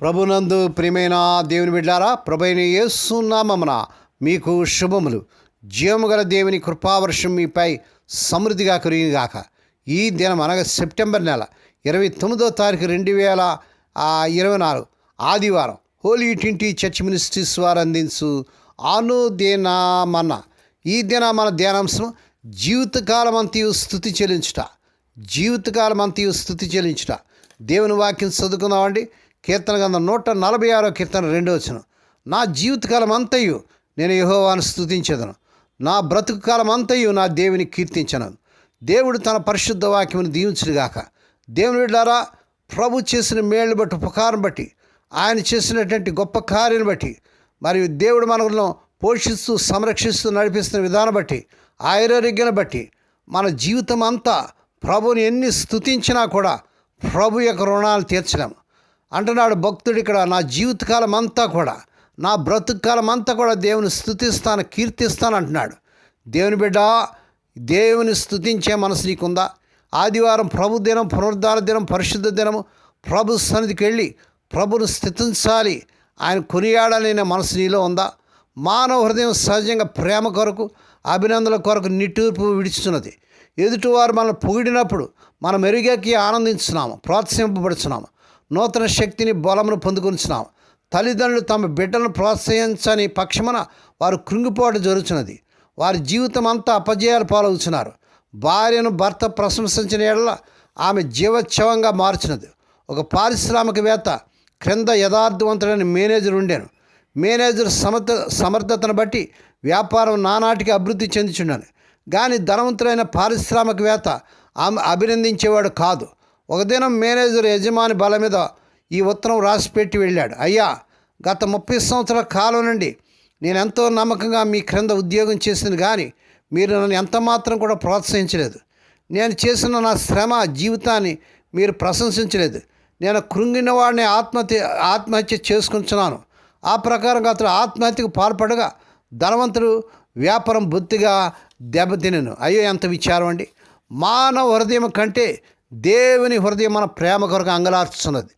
ప్రభునందు ప్రియమైన దేవుని బిడ్డారా ప్రభైన ఏసునామమున మీకు శుభములు. జీవము గల దేవుని కృపావర్షం మీపై సమృద్ధిగా కురిగాక ఈ దినం అనగా సెప్టెంబర్ నెల ఇరవై తొమ్మిదో తారీఖు రెండు వేల ఇరవై నాలుగు ఆదివారం హోలీ ట్వంటీ చర్చ్ మినిస్ట్రీస్ వారు అందించు అనుదినమన్న ఈ దిన మన ధ్యానాంశం జీవితకాలం అంతయు స్థుతి చెల్లించుట. జీవితకాలం అంతయు స్థుతి చెల్లించుట. దేవుని వాక్యం చదువుకుందామండి. కీర్తన గంధం నూట నలభై ఆరో కీర్తన రెండో వచ్చిన నా జీవితకాలం అంతయు నేను యహోవాను స్థుతించదను నా బ్రతుకు కాలం అంతయు నా దేవుని కీర్తించను. దేవుడు తన పరిశుద్ధ వాక్యమును దీవించుడుగాక దేవుని బిడ్డారా ప్రభు చేసిన మేళ్ళు బట్టి ఉపకారం బట్టి ఆయన చేసినటువంటి గొప్ప కార్యం బట్టి మరియు దేవుడు మనలను పోషిస్తూ సంరక్షిస్తూ నడిపిస్తున్న విధానం బట్టి ఆయురారోగ్యాన్ని బట్టి మన జీవితం అంతా ప్రభుని ఎన్ని స్థుతించినా కూడా ప్రభు యొక్క రుణాలు తీర్చలేము. అంటున్నాడు భక్తుడు ఇక్కడ నా జీవితకాలం అంతా కూడా నా బ్రతుకాలం అంతా కూడా దేవుని స్థుతిస్తాను కీర్తిస్తాను అంటున్నాడు. దేవుని బిడ్డ దేవుని స్థుతించే మనసు నీకుందా? ఆదివారం ప్రభు దినం పునరుద్ధార దినం పరిశుద్ధ దినము ప్రభు సన్నిధికి వెళ్ళి ప్రభును స్థుతించాలి. ఆయన కొనియాడాలనే మనసు నీలో ఉందా? మానవ హృదయం సహజంగా ప్రేమ కొరకు అభినందనల కొరకు నిట్టూర్పు విడుచుతున్నది ఎదుటివారు మనల్ని పొగిడినప్పుడు మనం మెరుగెక్కి ఆనందించున్నాము ప్రోత్సహింపబడుచున్నాము. నూతన శక్తిని బలమును పొందుకొనిచున్నాం. తల్లిదండ్రులు తమ బిడ్డలను ప్రోత్సహించని పక్షమున వారు కృంగిపోవడం జరుగుతున్నది వారి జీవితం అంతా అపజయాలు పాలవుతున్నారు భార్యను భర్త ప్రశంసించిన ఎడల ఆమె జీవోత్సవంగా మార్చినది ఒక పారిశ్రామికవేత్త క్రింద యథార్థవంతుడని మేనేజర్ ఉండేను. మేనేజర్ సమర్థ సమర్థతను బట్టి వ్యాపారం నానాటికి అభివృద్ధి చెందుచున్నాను. కానీ ధనవంతుడైన పారిశ్రామికవేత్త ఆమె అభినందించేవాడు కాదు. ఒక దినం మేనేజర్ యజమాని బల మీద ఈ ఉత్తరం రాసిపెట్టి వెళ్ళాడు. అయ్యా గత ముప్పై సంవత్సరాల కాలం నుండి నేను ఎంతో నమ్మకంగా మీ క్రింద ఉద్యోగం చేసింది కానీ మీరు నన్ను ఎంత మాత్రం కూడా ప్రోత్సహించలేదు. నేను చేసిన నా శ్రమ జీవితాన్ని మీరు ప్రశంసించలేదు. నేను కృంగిన వాడిని ఆత్మహత్య ఆత్మహత్య చేసుకుంటున్నాను. ఆ ప్రకారంగా అతడు ఆత్మహత్యకు పాల్పడగా ధనవంతుడు వ్యాపారం బొత్తిగా దెబ్బతినను. అయ్యో ఎంత విచారం అండి. మానవ హృదయం కంటే దేవుని హృదయం మన ప్రేమ కొరకు అంగలార్చుతున్నది.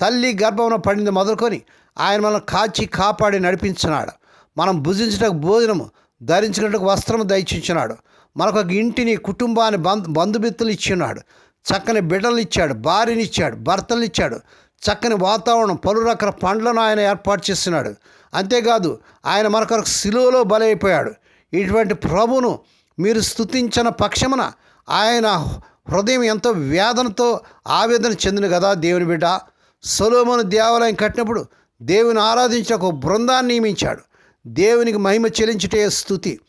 తల్లి గర్భంలో పడింది మొదలుకొని ఆయన మనల్ని కాచి కాపాడి నడిపించున్నాడు మనం భుజించటకు భోజనము ధరించుకున్నట్టుకు వస్త్రము దయచించున్నాడు మనకు ఒక ఇంటిని కుటుంబాన్ని బంధు బంధుమిత్రులు ఇచ్చున్నాడు చక్కని బిడ్డలు ఇచ్చాడు భార్యని ఇచ్చాడు భర్తలు ఇచ్చాడు. చక్కని వాతావరణం పలు రకాల పండ్లను ఆయన ఏర్పాటు చేస్తున్నాడు అంతేకాదు ఆయన మన సిలువలో బలైపోయాడు. ఇటువంటి ప్రభును మీరు స్తుతించిన పక్షమున ఆయన హృదయం ఎంతో వేదనతో ఆవేదన చెందిన కదా దేవుని బిడ్డ. సొలోమోను దేవాలయం కట్టినప్పుడు దేవుని ఆరాధించిన ఒక బృందాన్ని నియమించాడు. దేవునికి మహిమ చెల్లించుటే స్థుతి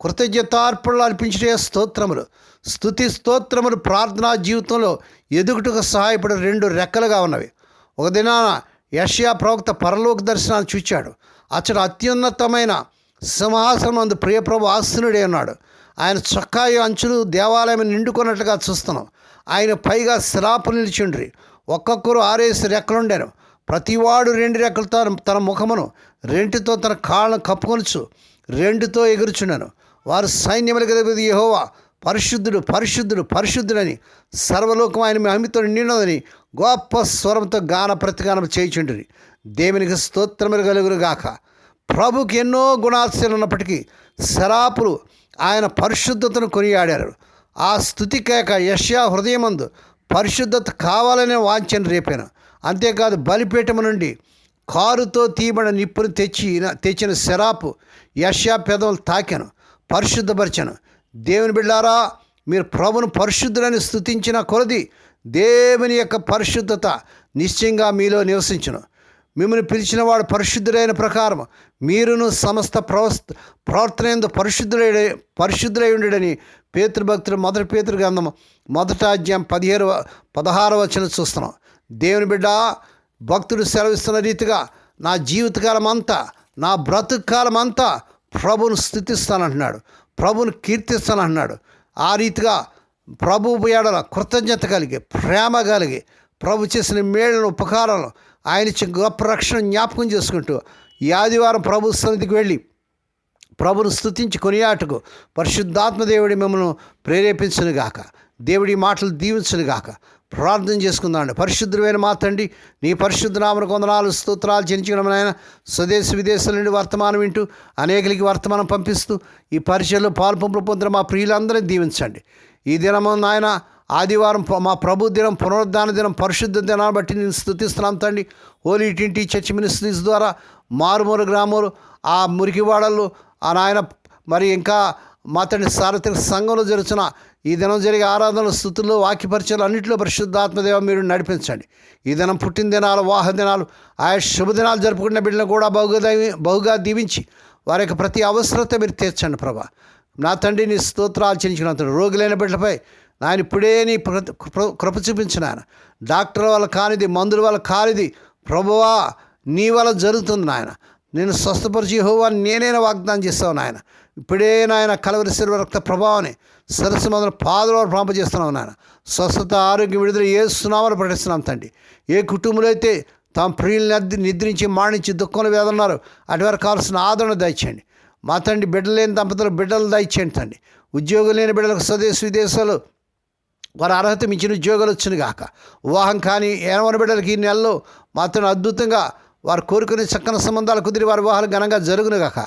కృతజ్ఞతార్పణలు అర్పించుటే స్తోత్రములు. స్థుతి స్తోత్రములు ప్రార్థనా జీవితంలో ఎదుగుటకు సహాయపడే రెండు రెక్కలుగా ఉన్నవి. ఒక దినాన యష్యా ప్రవక్త పరలోక దర్శనాన్ని చూచాడు. అతడు అత్యున్నతమైన సింహాసనం అందు ప్రియప్రభు ఆస్తునుడే ఉన్నాడు. ఆయన చొక్కాయి అంచులు దేవాలయం నిండుకున్నట్లుగా చూస్తున్నాం. ఆయన పైగా శిలాపు నిలిచిండ్రి. ఒక్కొక్కరు ఆరేసి రెక్కలుండారు ప్రతివాడు రెండు రెక్కలతో తన ముఖమును రెంటితో తన కాళ్ళను కప్పుకొనిచ్చు రెండుతో ఎగురుచున్నాను వారు సైన్యములు గదిపతి యహోవా పరిశుద్ధుడు పరిశుద్ధుడు పరిశుద్ధుడని సర్వలోకం ఆయన అమితో నిండినదని గొప్ప స్వరంతో గాన ప్రతిగానం చేయుచుండ్రి. దేవునికి స్తోత్రములు కలుగురుగాక గాక ప్రభుకి ఎన్నో గుణాశలు ఉన్నప్పటికీ శరాపులు ఆయన పరిశుద్ధతను కొనియాడారు. ఆ స్థుతి కేక యష్యా హృదయమందు పరిశుద్ధత కావాలనే వాంఛను రేపాను. అంతేకాదు బలిపీఠము నుండి కారుతో తీయబడిన నిప్పును తెచ్చి తెచ్చిన శరాపు యష్యా పెదవులు తాకాను పరిశుద్ధపరిచాను. దేవుని బిళ్ళారా మీరు ప్రభును పరిశుద్ధులని స్థుతించిన కొలది దేవుని యొక్క పరిశుద్ధత నిశ్చయంగా మీలో నివసించను. మిమ్మల్ని పిలిచినవాడు పరిశుద్ధుడైన ప్రకారం మీరును సమస్త ప్రవస్త ప్రవర్తన పరిశుద్ధుడై పరిశుద్ధులై ఉండడని పేతృభక్తుడు మొదటి పేతృ గ్రంథం మొదట పదిహేను పదహారు వచ్చిన చూస్తున్నాం. దేవుని బిడ్డ భక్తుడు సెలవిస్తున్న రీతిగా నా జీవితకాలం అంతా నా బ్రతుకాలం అంతా ప్రభును స్థుతిస్తానంటున్నాడు. ప్రభును కీర్తిస్తానంటున్నాడు. ఆ రీతిగా ప్రభు ఎడల కృతజ్ఞత కలిగి ప్రేమ కలిగి ప్రభు చేసిన మేళ్ళను ఉపకారాలను ఆయన ఇచ్చిన గొప్ప రక్షణ జ్ఞాపకం చేసుకుంటూ ఈ ఆదివారం ప్రభు సన్నిధికి వెళ్ళి ప్రభును స్థుతించి కొనియాటకు పరిశుద్ధాత్మ దేవుడి మిమ్మల్ని ప్రేరేపించను గాక. దేవుడి మాటలు దీవించను గాక. ప్రార్థన చేసుకుందామండి. పరిశుద్ధమైన మా తండ్రి నీ పరిశుద్ధ నామను కొందనాలు స్తోత్రాలు చెల్లించడం నాయన. స్వదేశ విదేశాల నుండి వర్తమానం వింటూ అనేకలకి వర్తమానం పంపిస్తూ ఈ పరిచయలో పాల్పంపులు పొందిన మా ప్రియులందరినీ దీవించండి. ఈ దినము నాయన ఆదివారం మా ప్రభు దినం పునరుద్ధాన దినం పరిశుద్ధ దినాన్ని బట్టి నేను స్థుతిస్తున్నాం తండ్రి. హోలీ టింటి చర్చ్ మినిస్ట్రీస్ ద్వారా మారుమూరు గ్రామాలు ఆ మురికివాడలు ఆ నాయన మరి ఇంకా మా తండ్రి సార్వత్రిక సంఘంలో జరుగుతున్న ఈ దినం జరిగే ఆరాధనలు స్థుతులు వాక్యపరిచయాలు అన్నింటిలో పరిశుద్ధాత్మదేవ మీరు నడిపించండి. ఈ దినం పుట్టిన దినాలు వాహ దినాలు ఆయా శుభదినాలు జరుపుకున్న బిడ్డలను కూడా బహుగా బహుగా దీవించి వారి యొక్క ప్రతి అవసరత మీరు తీర్చండి ప్రభా. నా తండ్రి నీ స్తోత్రాలు చెల్లించిన రోగులైన బిడ్డలపై నాయన ఇప్పుడే నీ కృప- కృప డాక్టర్ వల్ల కానిది మందుల వల్ల కానిది ప్రభువా నీ వల్ల జరుగుతుంది నాయన. నేను స్వస్థపరిచి హోవా నేనైనా వాగ్దానం చేస్తావు నాయన. ఇప్పుడే నాయన కలవరి శిల్వ రక్త ప్రభావాన్ని సరస్సు మొదలు పాదలో పంపజేస్తున్నావు నాయన. స్వస్థత ఆరోగ్యం విడుదల ఏ సునామాలు ప్రకటిస్తున్నాం తండ్రి. ఏ కుటుంబంలో అయితే తాము ప్రియుల్ని అద్ది నిద్రించి మాణించి దుఃఖంలో వేదన్నారు అటువారు కావాల్సిన ఆదరణ దయచేయండి. మా తండ్రి బిడ్డలు లేని దంపతులు బిడ్డలు దయచేయండి తండ్రి. ఉద్యోగం లేని బిడ్డలకు స్వదేశ విదేశాలు వారి అర్హత మించిన ఉద్యోగాలు వచ్చిన గాక. వివాహం కానీ ఏనవన బిడ్డలకి ఈ నెలలో మాత్రం అద్భుతంగా వారు కోరుకునే చక్కని సంబంధాలు కుదిరి వారి వివాహాలు ఘనంగా జరుగును గాక.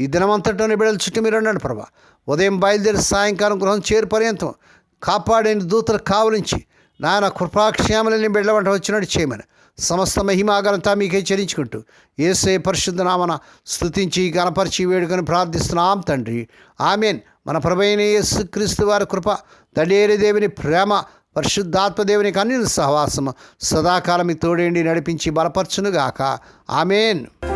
ఈ దినమంతటిలోనే బిడ్డల చుట్టూ మీరు ఉండండి ప్రభా. ఉదయం బయలుదేరి సాయంకాలం గృహం చేరు పర్యంతం కాపాడేని దూతలు కావలించి నాయన కృపాక్షేమలని బిడ్డల వంట వచ్చినట్టు చేయమని సమస్త మహిమాగలంతా మీకే చెల్లించుకుంటూ ఏసే పరిశుద్ధ నామన స్తుతించి గణపరిచి వేడుకొని ప్రార్థిస్తున్నాం తండ్రి. ఆమెన్. మన ప్రభైన యేసు క్రీస్తు వారి కృప తండ్రి దేవుని ప్రేమ పరిశుద్ధాత్మదేవునికి అన్ని సహవాసము సదాకాలం తోడేండి నడిపించి బలపరచునుగాక. ఆమెన్.